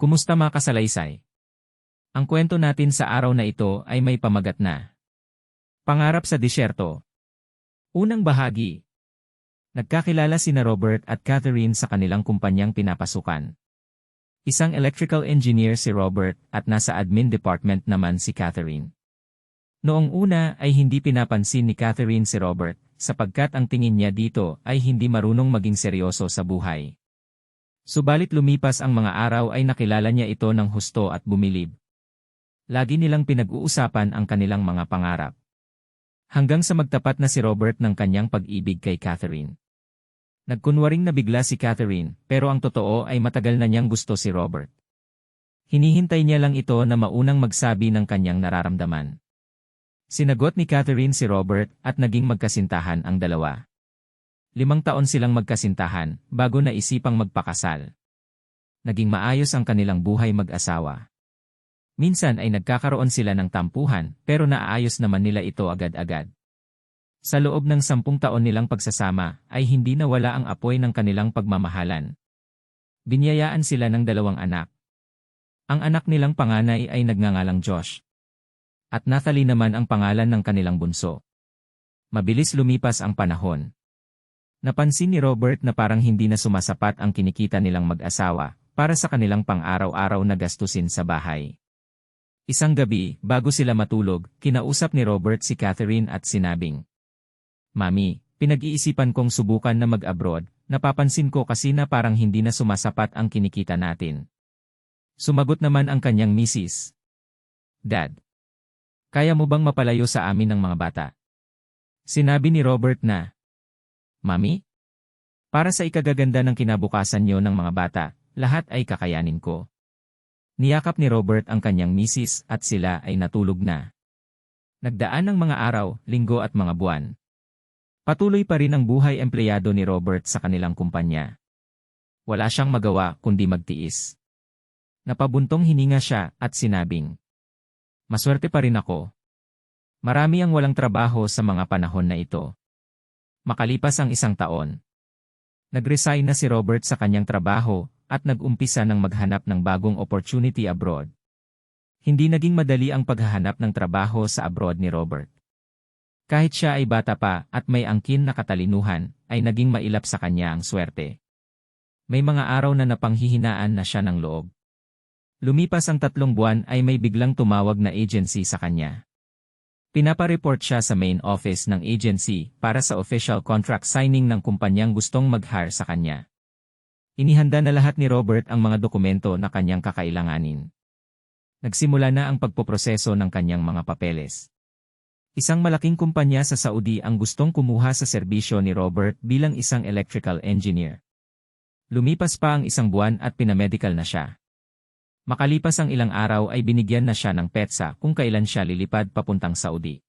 Kumusta mga kasalaysay? Ang kwento natin sa araw na ito ay may pamagat na. Pangarap sa disyerto. Unang bahagi. Nagkakilala sina Robert at Catherine sa kanilang kumpanyang pinapasukan. Isang electrical engineer si Robert at nasa admin department naman si Catherine. Noong una ay hindi pinapansin ni Catherine si Robert sapagkat ang tingin niya dito ay hindi marunong maging seryoso sa buhay. Subalit lumipas ang mga araw ay nakilala niya ito ng husto at bumilib. Lagi nilang pinag-uusapan ang kanilang mga pangarap. Hanggang sa magtapat na si Robert ng kanyang pag-ibig kay Catherine. Nagkunwaring nabigla si Catherine, pero ang totoo ay matagal na niyang gusto si Robert. Hinihintay niya lang ito na maunang magsabi ng kanyang nararamdaman. Sinagot ni Catherine si Robert at naging magkasintahan ang dalawa. Limang taon silang magkasintahan bago na isipang magpakasal. Naging maayos ang kanilang buhay mag-asawa. Minsan ay nagkakaroon sila ng tampuhan pero naayos naman nila ito agad-agad. Sa loob ng sampung taon nilang pagsasama ay hindi nawala ang apoy ng kanilang pagmamahalan. Binyayaan sila ng dalawang anak. Ang anak nilang panganay ay nagngangalang Josh. At Nathalie naman ang pangalan ng kanilang bunso. Mabilis lumipas ang panahon. Napansin ni Robert na parang hindi na sumasapat ang kinikita nilang mag-asawa para sa kanilang pang-araw-araw na gastusin sa bahay. Isang gabi, bago sila matulog, kinausap ni Robert si Catherine at sinabing, Mami, pinag-iisipan kong subukan na mag-abroad, napapansin ko kasi na parang hindi na sumasapat ang kinikita natin. Sumagot naman ang kanyang misis. Dad, kaya mo bang mapalayo sa amin ng mga bata? Sinabi ni Robert na, Mami? Para sa ikagaganda ng kinabukasan niyo ng mga bata, lahat ay kakayanin ko. Niyakap ni Robert ang kanyang misis at sila ay natulog na. Nagdaan ng mga araw, linggo at mga buwan. Patuloy pa rin ang buhay empleyado ni Robert sa kanilang kumpanya. Wala siyang magawa kundi magtiis. Napabuntong hininga siya at sinabing, Maswerte pa rin ako. Marami ang walang trabaho sa mga panahon na ito. Makalipas ang isang taon. Nag-resign na si Robert sa kanyang trabaho at nag-umpisa ng maghanap ng bagong opportunity abroad. Hindi naging madali ang paghahanap ng trabaho sa abroad ni Robert. Kahit siya ay bata pa at may angkin na katalinuhan, ay naging mailap sa kanya ang swerte. May mga araw na napanghihinaan na siya ng loob. Lumipas ang tatlong buwan ay may biglang tumawag na agency sa kanya. Pinapareport siya sa main office ng agency para sa official contract signing ng kumpanyang gustong mag-hire sa kanya. Inihanda na lahat ni Robert ang mga dokumento na kanyang kakailanganin. Nagsimula na ang pagpoproseso ng kanyang mga papeles. Isang malaking kumpanya sa Saudi ang gustong kumuha sa serbisyo ni Robert bilang isang electrical engineer. Lumipas pa ang isang buwan at pinamedical na siya. Makalipas ang ilang araw ay binigyan na siya ng petsa kung kailan siya lilipad papuntang Saudi.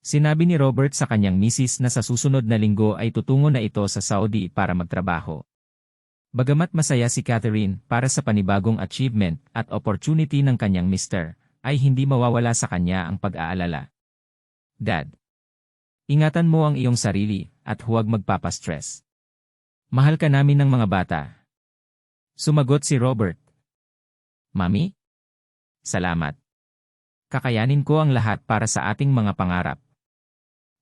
Sinabi ni Robert sa kanyang misis na sa susunod na linggo ay tutungo na ito sa Saudi para magtrabaho. Bagamat masaya si Catherine para sa panibagong achievement at opportunity ng kanyang mister, ay hindi mawawala sa kanya ang pag-aalala. Dad. Ingatan mo ang iyong sarili at huwag magpapastress. Mahal ka namin ng mga bata. Sumagot si Robert. Mami? Salamat. Kakayanin ko ang lahat para sa ating mga pangarap.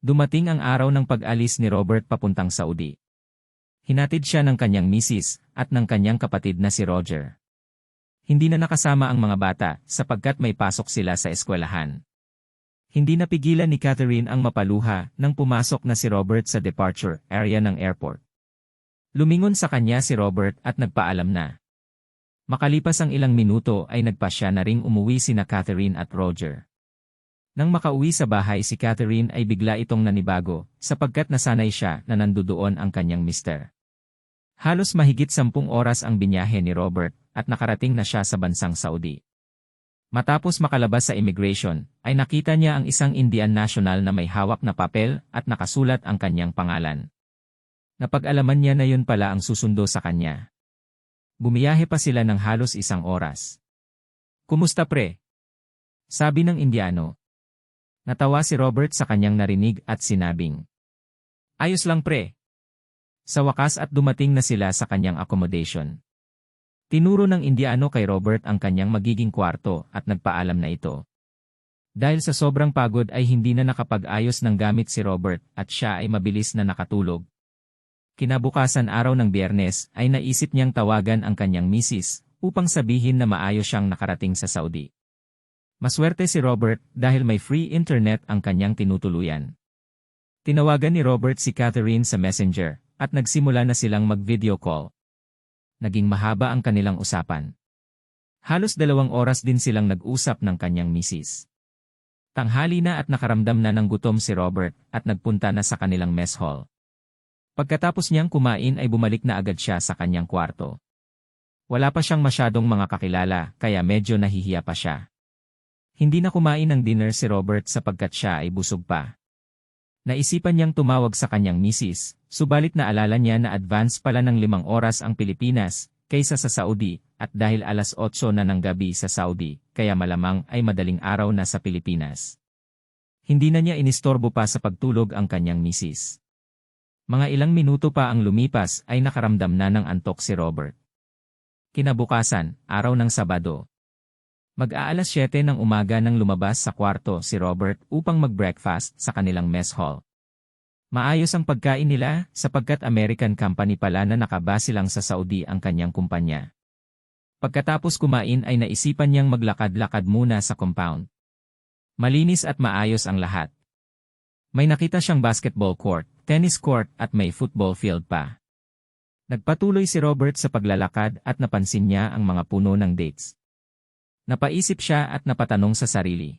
Dumating ang araw ng pag-alis ni Robert papuntang Saudi. Hinatid siya ng kanyang misis at ng kanyang kapatid na si Roger. Hindi na nakasama ang mga bata sapagkat may pasok sila sa eskwelahan. Hindi napigilan ni Catherine ang mapaluha nang pumasok na si Robert sa departure area ng airport. Lumingon sa kanya si Robert at nagpaalam na. Makalipas ang ilang minuto ay nagpasya na ring umuwi sina Catherine at Roger. Nang makauwi sa bahay si Catherine ay bigla itong nanibago, sapagkat nasanay siya na nandudoon ang kanyang mister. Halos mahigit sampung oras ang binyahe ni Robert at nakarating na siya sa bansang Saudi. Matapos makalabas sa immigration, ay nakita niya ang isang Indian national na may hawak na papel at nakasulat ang kanyang pangalan. Napag-alaman niya na yun pala ang susundo sa kanya. Bumiyahe pa sila ng halos isang oras. Kumusta pre? Sabi ng Indiano. Natawa si Robert sa kanyang narinig at sinabing. Ayos lang pre. Sa wakas at dumating na sila sa kanyang accommodation. Tinuro ng Indiano kay Robert ang kanyang magiging kwarto at nagpaalam na ito. Dahil sa sobrang pagod ay hindi na nakapag-ayos ng gamit si Robert at siya ay mabilis na nakatulog. Kinabukasan araw ng biyernes ay naisip niyang tawagan ang kanyang misis upang sabihin na maayos siyang nakarating sa Saudi. Maswerte si Robert dahil may free internet ang kanyang tinutuluyan. Tinawagan ni Robert si Catherine sa messenger at nagsimula na silang mag-video call naging mahaba ang kanilang usapan. Halos dalawang oras din silang nag-usap ng kanyang misis. Tanghali na at nakaramdam na ng gutom si Robert at nagpunta na sa kanilang mess hall. Pagkatapos niyang kumain ay bumalik na agad siya sa kanyang kwarto. Wala pa siyang masyadong mga kakilala kaya medyo nahihiya pa siya. Hindi na kumain ng dinner si Robert sapagkat siya ay busog pa. Naisipan niyang tumawag sa kanyang misis, subalit naalala niya na advance pala ng limang oras ang Pilipinas, kaysa sa Saudi, at dahil alas 8 na ng gabi sa Saudi, kaya malamang ay madaling araw na sa Pilipinas. Hindi na niya inistorbo pa sa pagtulog ang kanyang misis. Mga ilang minuto pa ang lumipas ay nakaramdam na ng antok si Robert. Kinabukasan, araw ng Sabado, Mag-aalas 7 ng umaga nang lumabas sa kwarto si Robert upang mag-breakfast sa kanilang mess hall. Maayos ang pagkain nila sapagkat American company pala na nakabase lang sa Saudi ang kanyang kumpanya. Pagkatapos kumain ay naisipan niyang maglakad-lakad muna sa compound. Malinis at maayos ang lahat. May nakita siyang basketball court, tennis court at may football field pa. Nagpatuloy si Robert sa paglalakad at napansin niya ang mga puno ng dates. Napaisip siya at napatanong sa sarili.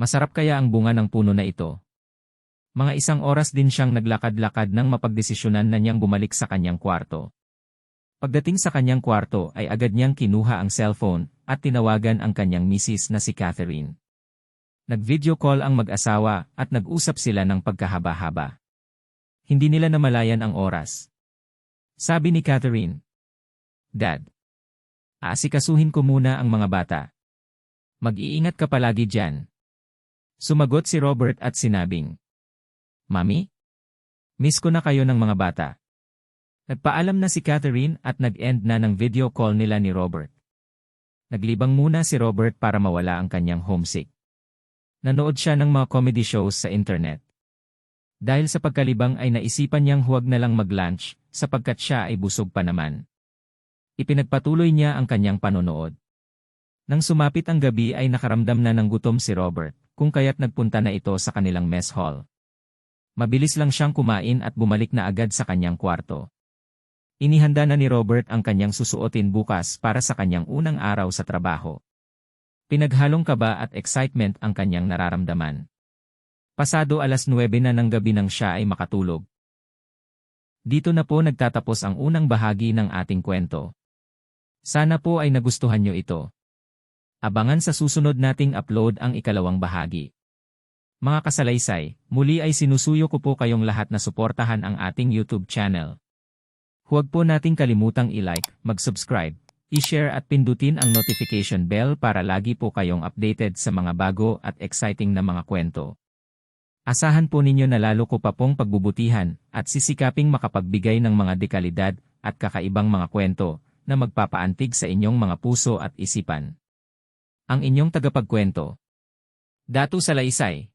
Masarap kaya ang bunga ng puno na ito? Mga isang oras din siyang naglakad-lakad nang mapagdesisyonan na niyang bumalik sa kanyang kwarto. Pagdating sa kanyang kwarto ay agad niyang kinuha ang cellphone at tinawagan ang kanyang misis na si Catherine. Nag-video call ang mag-asawa at nag-usap sila ng pagkahaba-haba. Hindi nila namalayan ang oras. Sabi ni Catherine, Dad, Aasikasuhin ko muna ang mga bata. Mag-iingat ka palagi dyan. Sumagot si Robert at sinabing, Mami? Miss ko na kayo ng mga bata. Nagpaalam na si Catherine at nag-end na ng video call nila ni Robert. Naglibang muna si Robert para mawala ang kanyang homesick. Nanood siya ng mga comedy shows sa internet. Dahil sa pagkalibang ay naisipan niyang huwag na lang mag-lunch sapagkat siya ay busog pa naman. Ipinagpatuloy niya ang kanyang panonood. Nang sumapit ang gabi ay nakaramdam na ng gutom si Robert, kung kaya't nagpunta na ito sa kanilang mess hall. Mabilis lang siyang kumain at bumalik na agad sa kanyang kwarto. Inihanda na ni Robert ang kanyang susuotin bukas para sa kanyang unang araw sa trabaho. Pinaghalong kaba at excitement ang kanyang nararamdaman. Pasado alas 9 na ng gabi nang siya ay makatulog. Dito na po nagtatapos ang unang bahagi ng ating kwento. Sana po ay nagustuhan nyo ito. Abangan sa susunod nating upload ang ikalawang bahagi. Mga kasalaysay, muli ay sinusuyo ko po kayong lahat na suportahan ang ating YouTube channel. Huwag po nating kalimutang i-like, mag-subscribe, i-share at pindutin ang notification bell para lagi po kayong updated sa mga bago at exciting na mga kwento. Asahan po ninyo na lalo ko pa pong pagbubutihan at sisikaping makapagbigay ng mga dekalidad at kakaibang mga kwento na magpapaantig sa inyong mga puso at isipan. Ang inyong tagapagkwento. Datu Salaysay